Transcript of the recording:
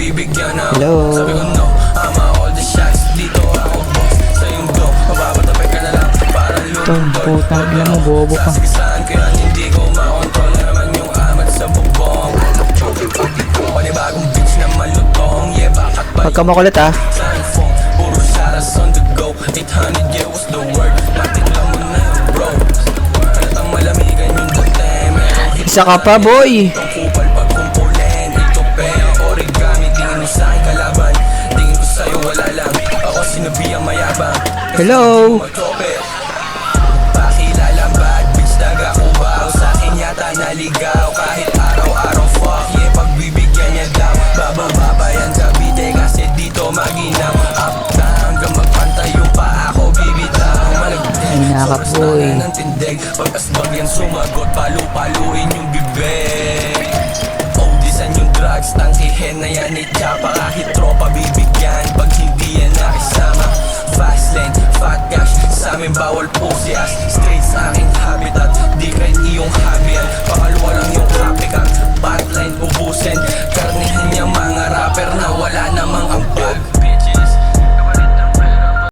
bibigyan ng Hello. Sabi ko no, ama all the shots Dito ako boss Sa iyong do, mapapatapay ka na lang Parang Tol, putang ina mo, bobo ka. Saan kaya hindi ko makontrol na naman yung amat sa bubong Panibagong bitch na malutong Yeah, bakit ba Huwag ka makulit ah. Puro shots on the go 800 yeah, what's the word? Matikla mo na yun, bro Halatang malamigan yung dating Merong hit Isa ka pa, boy. Hello. Pakilala bad bitch Nagako ba o sa akin yata naligaw Kahit araw-araw fuck yeah Pagbibigyan niya daw Bababa yan Cavite Kasi dito maginaw Up down hanggang magpantayo pa ako bibitaw Malagdag Ay, nakapoy. ng tindig Pag asbag yan sumagot Palu-paluin yung bibig Odisan yung drugs Tangkihin na yan itsapa Kahit tropa bibigyan fat cash Sa amin bawal pusyas Straight sa aking habitat Di kahit iyong habian Pakalwa lang yung copycat Batline ubusin. Karnihan niya mga rapper na wala namang ambag.